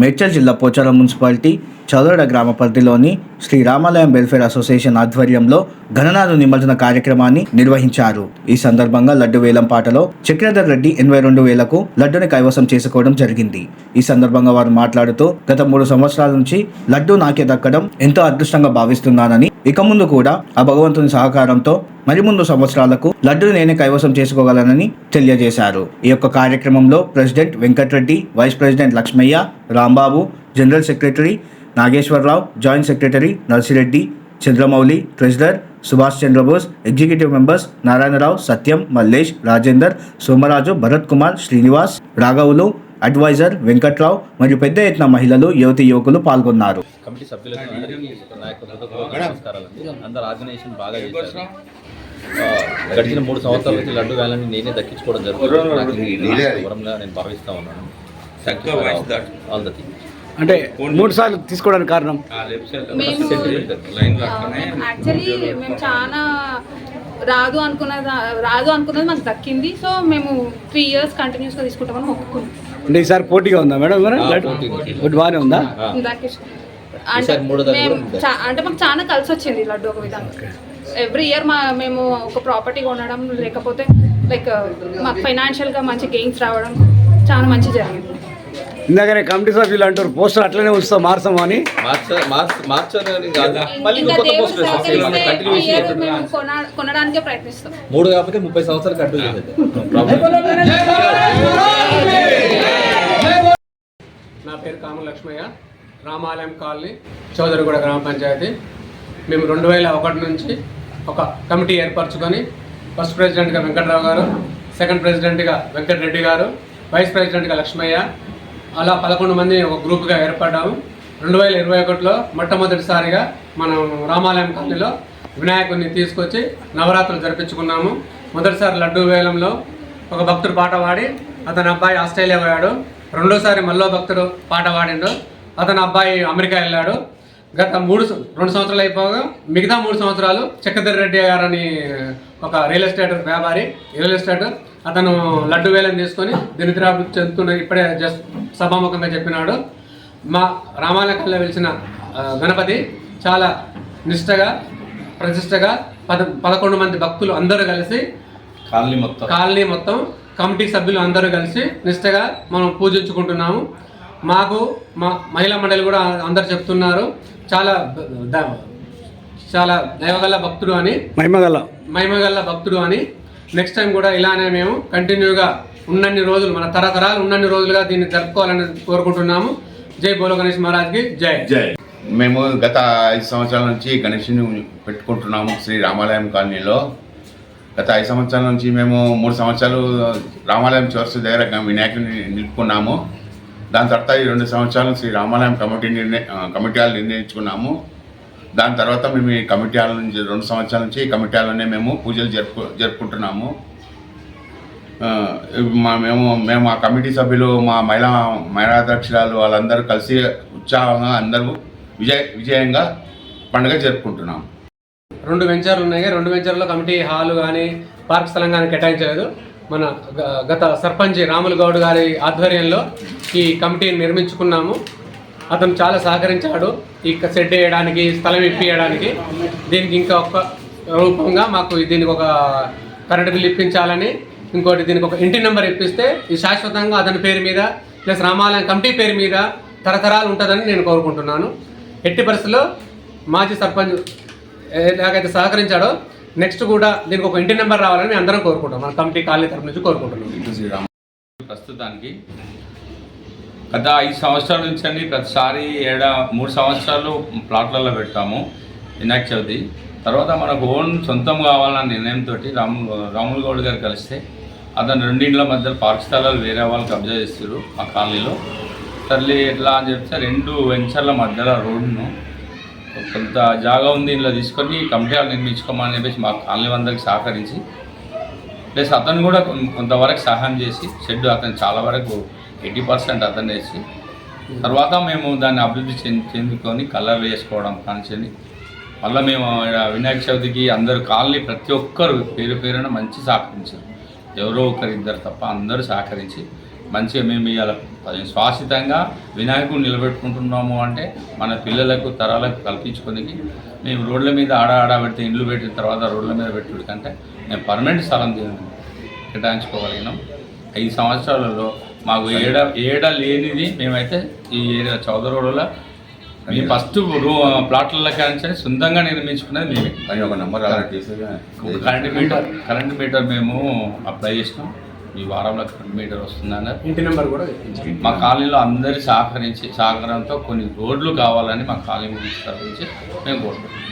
మేడ్చల్ జిల్లా పోచారం మున్సిపాలిటీ చౌదడ గ్రామ పరిధిలోని శ్రీ రామాలయం వెల్ఫేర్ అసోసియేషన్ ఆధ్వర్యంలో గణనాలు నిమజ్జన కార్యక్రమాన్ని నిర్వహించారు. ఈ సందర్భంగా లడ్డు వేలం పాటలో చక్రధర్ రెడ్డి ఎనభై రెండు వేలకు లడ్డుని కైవసం చేసుకోవడం జరిగింది. ఈ సందర్భంగా వారు మాట్లాడుతూ గత మూడు సంవత్సరాల నుంచి లడ్డు నాకే దక్కడం ఎంతో అదృష్టంగా భావిస్తున్నానని ఇక ముందు కూడా ఆ భగవంతుని సహకారంతో మరి ముందు సంవత్సరాలకు లడ్డుని నేనే కైవసం చేసుకోగలనని తెలియజేశారు. ఈ యొక్క కార్యక్రమంలో president Venkatareddy vice president Lakshmaiah Rambabu general secretary Nageswararao joint secretary Narsireddy Chandramouli treasurer Subhash Chandrabose executive members Narayanarao Satyam Mallesh Rajender Somaraju Bharat Kumar Srinivas రాఘవులు advisor Venkatrao మరియు పెద్ద ఎత్తున మహిళలు యువతి యువకులు పాల్గొన్నారు. కమిటీ సభ్యులకు అందరు ఆర్గనైజేషన్ బాగా చేశారు. గడిచిన మూడు సంవత్సరాల నుంచి లడ్డు వేలని నేనే దక్కించుకోవడం జరుగుతుంది. నేను భావిస్తా ఉన్నాను. ఆల్ ద థింగ్ అంటే మూడు సార్లు తీసుకోవడానికి కారణం? యాక్చువల్లీ మేము చాలా రాదు అనుకున్నది రాదు అనుకున్నది మాకు దక్కింది. సో మేము త్రీ ఇయర్స్ కంటిన్యూస్గా తీసుకుంటామని మొక్కుకున్నాం అంటే ఈసారి పోటీగా ఉందా మేడం మరి? లడ్డు ఒకటి బాగానే ఉందా? అంటే మాకు చాలా కలిసి వచ్చింది లడ్డు ఒక విధంగా. ఎవ్రీ ఇయర్ మా మేము ఒక ప్రాపర్టీ కొనడం లేకపోతే లైక్ మాకు ఫైనాన్షియల్గా మంచి గెయిన్స్ రావడం చాలా మంచి జరిగింది. ఇందాకనే కమిటీ సభ్యులు అంటారు పోస్టర్ అట్లనే ఉంచుతాం మార్చం అని కొనడానికే ప్రయత్నిస్తాం. మూడు కాకపోతే ముప్పై సంవత్సరాలు కట్టు కామ లక్ష్మయ్య రామాలయం కాలనీ చౌదరిగూడ గ్రామ పంచాయతీ. మేము రెండు వేల ఒకటి నుంచి ఒక కమిటీ ఏర్పరచుకొని ఫస్ట్ ప్రెసిడెంట్గా వెంకట్రావు గారు సెకండ్ ప్రెసిడెంట్గా వెంకటరెడ్డి గారు వైస్ ప్రెసిడెంట్గా లక్ష్మయ్య అలా పదకొండు మంది ఒక గ్రూప్గా ఏర్పడ్డాము. రెండు వేల ఇరవై ఒకటిలో మొట్టమొదటిసారిగా మనం రామాలయం కాలనీలో వినాయకుడిని తీసుకొచ్చి నవరాత్రులు జరిపించుకున్నాము. మొదటిసారి లడ్డూ వేలంలో ఒక భక్తుడు పాట పాడి అతని అబ్బాయి ఆస్ట్రేలియా పోయాడు. రెండోసారి మల్లో భక్తుడు పాట పాడిండు. అతని అబ్బాయి అమెరికా వెళ్ళాడు. గత మూడు రెండు సంవత్సరాలు అయిపోగా మిగతా మూడు సంవత్సరాలు చక్రధర్ రెడ్డి గారని ఒక రియల్ ఎస్టేట్ వ్యాపారి రియల్ ఎస్టేట్. అతను లడ్డు వేలం తీసుకొని దినిద్రాభివృద్ధి చెందుతున్న ఇప్పుడే జస్ట్ సభాముఖంగా చెప్పినాడు. మా రామాలయంలో వెలిసిన గణపతి చాలా నిష్టగా ప్రతిష్టగా పద పదకొండు మంది భక్తులు అందరూ కలిసి కాలనీ మొత్తం. కాలనీ మొత్తం కమిటీ సభ్యులు అందరూ కలిసి నిష్టగా మనం పూజించుకుంటున్నాము. మాకు మా మహిళా మండలి కూడా అందరు చెప్తున్నారు. చాలా చాలా దైవగల భక్తుడు అని. మహిమగల. మహిమగల భక్తుడు అని. నెక్స్ట్ టైం కూడా ఇలానే మేము కంటిన్యూగా ఉన్నన్ని రోజులు మన తరతరాలు ఉన్నన్ని రోజులుగా దీన్ని జరుపుకోవాలని కోరుకుంటున్నాము. జై బోలో గణేష్ మహారాజ్కి జై. జై. మేము గత ఐదు సంవత్సరాల నుంచి గణేష్ని పెట్టుకుంటున్నాము శ్రీ రామాలయం కాలనీలో. గత ఐదు సంవత్సరాల నుంచి మేము మూడు సంవత్సరాలు రామాలయం చర్చ్ దగ్గర వినాయకుడిని నిలుపుకున్నాము. దాని తర్వాత ఈ రెండు సంవత్సరాలు శ్రీ రామాలయం కమిటీ నిర్ణయ కమిటీలు కమిటీ నిర్ణయించుకున్నాము. దాని తర్వాత మేము ఈ కమిటీ హాల్ నుంచి రెండు సంవత్సరాల నుంచి ఈ కమిటీ హాల్లోనే మేము పూజలు జరుపు జరుపుకుంటున్నాము. మా మేము మేము ఆ కమిటీ సభ్యులు మా మహిళా మహిళాధ్యక్షురాలు వాళ్ళందరూ కలిసి ఉత్సాహంగా అందరూ విజయ విజయంగా పండుగ జరుపుకుంటున్నాం రెండు వెంచర్లు ఉన్నాయి. రెండు వెంచర్లో కమిటీ హాల్ కానీ పార్క్ స్థలం కానీ కేటాయించలేదు. మన గ- గత సర్పంచ్ రాములు గౌడ్ గారి ఆధ్వర్యంలో ఈ కమిటీని నిర్మించుకున్నాము. అతను చాలా సహకరించాడు. ఈ సెట్ వేయడానికి స్థలం ఇప్పియడానికి. దీనికి ఇంకా ఒక రూపంగా మాకు దీనికి ఒక కరెంట్ బిల్ ఇప్పించాలని ఇంకోటి దీనికి ఒక ఇంటి నెంబర్ ఇప్పిస్తే ఈ శాశ్వతంగా అతని పేరు మీద ప్లస్ రామాలయం కమిటీ పేరు మీద తరతరాలు ఉంటుందని నేను కోరుకుంటున్నాను. ఎట్టి పరిస్థితుల్లో మాజీ సర్పంచ్ ఎలాగైతే సహకరించాడో నెక్స్ట్ కూడా దీనికి ఒక ఇంటి నెంబర్ రావాలని మేము అందరం కోరుకుంటాం. మన కమిటీ కాలనీ తరపు నుంచి కోరుకుంటున్నాం. ప్రస్తుతానికి గత ఐదు సంవత్సరాల నుంచి అండి ప్రతిసారి ఏడా మూడు సంవత్సరాలు ప్లాట్లలో పెట్టాము వినాయక చవితి. తర్వాత మనకు ఓన్ సొంతం కావాలన్న నిర్ణయంతో రాము రాములు గౌడ్ గారు కలిస్తే అతను రెండింటిల మధ్య పార్క్ స్థలాలు వేరే వాళ్ళు కబ్జా చేస్తారు ఆ కాలనీలో. తల్లి ఎట్లా అని చెప్తే రెండు వెంచర్ల మధ్యలో రోడ్డును కొంత జాగా ఉంది ఇందులో తీసుకొని కమిటీ నిర్మించుకోమని చెప్పేసి మా కాలనీ అందరికి సహకరించి ప్లస్ అతను కూడా కొంతవరకు సహాయం చేసి షెడ్ అతను చాలా వరకు ఎయిటీ పర్సెంట్ అతను వేసి తర్వాత మేము దాన్ని అభివృద్ధి చెందుకొని కలర్ వేసుకోవడం కానించి మళ్ళీ మేము వినాయక చవితికి అందరు కాలనీ ప్రతి ఒక్కరు పేరు పేరున మంచి సహకరించారు. ఎవరో ఒకరు ఇద్దరు తప్ప అందరూ సహకరించి మంచిగా మేము ఇవాళ శ్వాసితంగా వినాయకుడు నిలబెట్టుకుంటున్నాము అంటే మన పిల్లలకు తరాలకు కల్పించుకోనికి మేము రోడ్ల మీద ఆడ ఆడ పెడితే ఇండ్లు పెట్టిన తర్వాత రోడ్ల మీద పెట్టుడు కంటే మేము పర్మనెంట్ స్థలం కేటాయించుకోగలిగినాం. ఐదు సంవత్సరాలలో మాకు ఏడ ఏడ లేనిది మేమైతే ఈ ఏరియా చౌదరోడ్లో మీ ఫస్ట్ ప్లాట్లలో కానీ సొంతంగా నిర్మించుకున్నది మేమే. అని ఒక number current meter current meter మేము అప్లై చేసినాం. ఈ వారంలో కరెంట్ మీటర్ వస్తుందన్నారు ఇంటి నెంబర్ కూడా. మా కాలనీలో అందరి సహకరించి సహకారంతో కొన్ని రోడ్లు కావాలని మా కాలనీ గురించి తరలించి మేము కోరుకుంటున్నాం